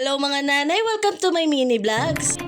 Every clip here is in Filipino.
Hello mga nanay, welcome to my mini vlogs.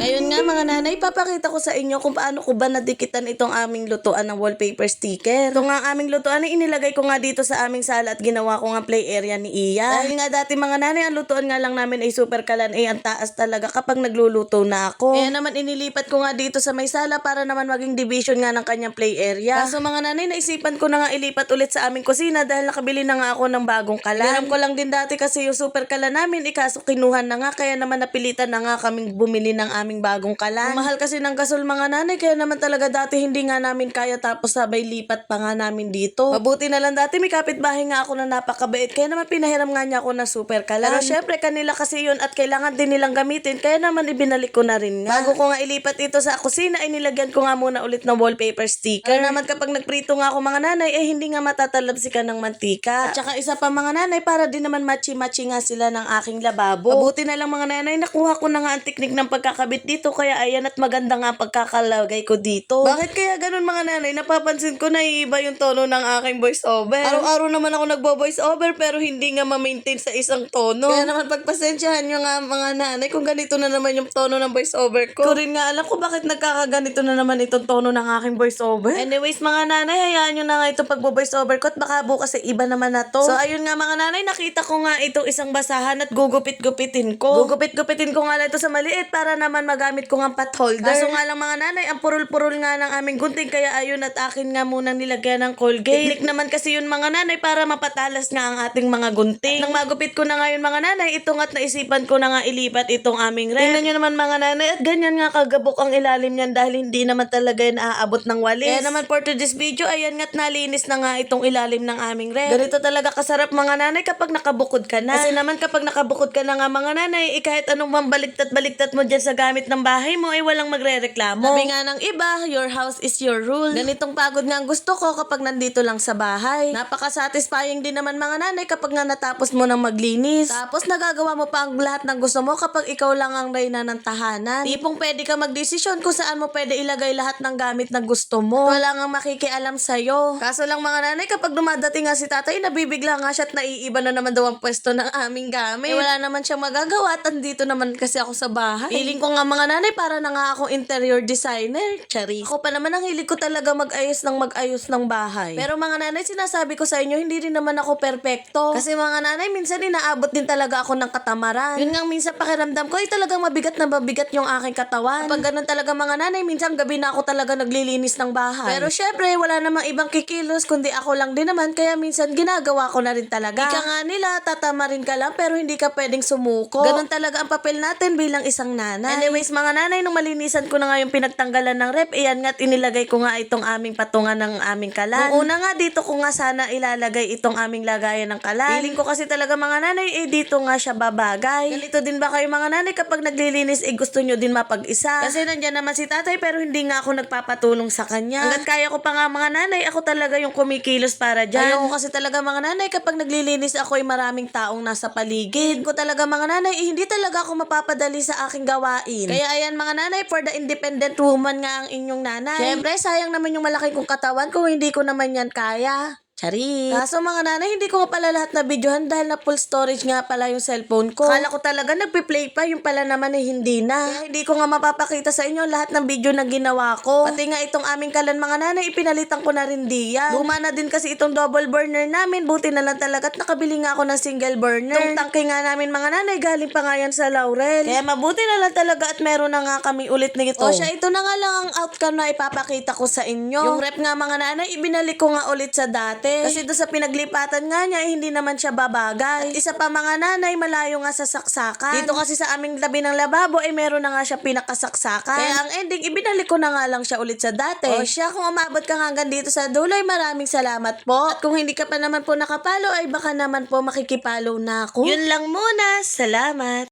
Ngayon nga mga nanay, papakita ko sa inyo kung paano ko ba nadikitan itong aming lutuan ng wallpaper sticker. Ito nga ang aming lutuan ay inilagay ko nga dito sa aming sala at ginawa ko nga play area ni Iya. Dahil nga dati mga nanay, ang lutuan nga lang namin ay super kalan ay ang taas talaga kapag nagluluto na ako. Kaya naman inilipat ko nga dito sa may sala para naman maging division nga ng kanyang play area. Kaso mga nanay, naisipan ko na nga ilipat ulit sa aming kusina dahil nakabili na nga ako ng bagong kalan. Hiram ko lang din dati kasi yung super kalan namin, ikaso kinuhan na nga kaya naman napilitan na nga kaming bumili ng aming bagong kalan. Ang mahal kasi ng gasol mga nanay kaya naman talaga dati hindi nga namin kaya tapos sabay lipat pa nga namin dito. Mabuti na lang dati may kapitbahay nga ako na napakabait kaya naman pinahiram nga niya ako ng super kalan. Pero syempre kanila kasi yun at kailangan din nilang gamitin kaya naman ibinalik ko na rin nga. Bago ko nga ilipat ito sa kusina ay nilagyan ko nga muna ulit ng wallpaper sticker. Kaya naman kapag nagprito nga ako mga nanay ay hindi nga matatalabsikan ng mantika. At saka isa pa mga nanay para din naman matchi-matchi nga sila ng aking lababo. Mabuti na lang mga nanay nakuha ko na nga ang teknik ng pagkakabit dito kaya ayan at maganda nga pagkakalagay ko dito. Bakit kaya ganun mga nanay? Napapansin ko na iiba yung tono ng aking voice over. Araw-araw naman ako nagbo-voice over pero hindi nga ma-maintain sa isang tono. Kaya naman pagpasensyahan nyo nga mga nanay kung ganito na naman yung tono ng voice over ko. Ko rin nga alam ko bakit nagkakaganito na naman itong tono ng aking voice over. Anyways mga nanay, hayaan nyo na nga itong pagbo-voice over ko at baka bukas ay iba naman na to. So ayun nga mga nanay, nakita ko nga itong isang basahan at gugupit-gupitin ko. Gugupit-gupitin ko nga lang ito sa maliit para naman magamit ko nga pot holder. Kaso nga lang mga nanay, ang purul-purul nga ng aming gunting kaya ayun at akin nga munang nilagyan ng Colgate. Technique naman kasi yun mga nanay para mapatalas nga ang ating mga gunting. Nang magupit ko na ngayon mga nanay, ito nga't naisipan ko na nga ilipat itong aming rep. Tingnan nyo naman mga nanay at ganyan nga kagabok ang ilalim niyan dahil hindi naman talaga yan aabot ng walis. Kaya naman for today's video, ayan nga't nalinis na nga itong ilalim ng aming rep. Ganito talaga kasarap mga nanay kapag nakabukod ka na. Kasi naman kapag nakabukod ka na nga mga nanay, eh, kahit anong mambaligtat-baligtat mo dyan sa gamit ng bahay mo, ay walang magre-reklamo. Sabi nga ng iba, your house is your rule. Ganitong pagod nga ang gusto ko kapag nandito lang sa bahay. Napaka-satisfying din naman mga nanay kapag nga natapos mo nang maglinis. Tapos nagagawa mo pa ang lahat ng gusto mo kapag ikaw lang ang reyna ng tahanan. Tipong pwede ka magdesisyon kung saan mo pwede ilagay lahat ng gamit na gusto mo. At wala nga makikialam sa'yo. Kaso lang mga nanay, kapag dumadating nga si tatay, nabibigla nga siya at naiiba na naman daw ang pwesto ng aming gamit. Eh, wala naman siyang magagawa at andito naman kasi ako sa bahay. Feeling ko nga mga nanay, para na nga akong interior designer. Chari. Ako pa naman ang hilig ko talaga mag-ayos ng mag-ayos ng bahay. Pero mga nanay, sinasabi ko sa inyo, hindi rin naman ako perpekto. Kasi mga nanay, minsan inaabot din talaga ako ng katamaran. Yun nga minsan pakiramdam ko, ay talagang mabigat na mabigat yung aking katawan. Kapag ganun talaga mga nanay, minsan gabi na ako talaga naglilinis ng bahay. Pero syempre, wala namang ibang kikilos, kundi ako lang din naman, kaya minsan ginagawa ko na rin talaga. Ika nga nila, tatamarin ka lang, pero hindi ka pwedeng sumuko. Ganun talaga ang papel natin bilang isang nanay. Anyways, mga nanay, nung malinisan ko na nga yung pinagtanggalan ng rep, iyan nga't inilagay ko nga itong aming patungan ng aming kalan. Nung una nga, dito ko nga sana ilalagay itong aming lagayan ng kalan. Feeling ko kasi talaga mga nanay, eh dito nga siya babagay. Ganito din ba kayo mga nanay kapag naglilinis, eh gusto nyo din mapag-isa? Kasi nandyan naman si tatay, pero hindi nga ako nagpapatulong sa kanya. Hanggat kaya ko pa nga mga nanay, ako talaga yung kumikilos para dyan. Ayoko kasi talaga mga nanay, kapag naglilinis ako ay maraming taong nasa paligid. Ko talaga mga nanay, eh, hindi talaga ako mapapadali sa aking gawain. Kaya ayan mga nanay, for the independent woman nga ang inyong nanay. Siyempre, sayang naman yung malaki kong katawan kung hindi ko naman yan kaya. Chari. Kaso mga nanay, hindi ko nga pala lahat na videohan dahil na full storage nga pala yung cellphone ko. Kala ko talaga nagpi-play pa, yung pala naman eh hindi na. Kaya hindi ko nga mapapakita sa inyo lahat ng video na ginawa ko. Pati nga itong aming kalan mga nanay, ipinalitan ko na rin diyan. Luma na din kasi itong double burner namin, buti na lang talaga at nakabili nga ako ng single burner. Itong tangke nga namin mga nanay, galing pa nga yan sa Laurel. Kaya mabuti na lang talaga at meron na nga kami ulit nito. O siya, ito na nga lang ang outcome na ipapakita ko sa inyo. Yung rep nga mga nanay, ibinalik ko nga ulit sa dati. Kasi doon sa pinaglipatan nga niya, eh, hindi naman siya babagay. At isa pa mga nanay, malayo nga sa saksakan. Dito kasi sa aming labi ng lababo, eh meron na nga siya pinakasaksakan. Kaya ang ending, ibinalik ko na nga lang siya ulit sa dati. O siya, kung umabot ka hanggang dito sa dulo, ay maraming salamat po. At kung hindi ka pa naman po nakapalo, ay baka naman po makikipalo na ako. Yun lang muna. Salamat.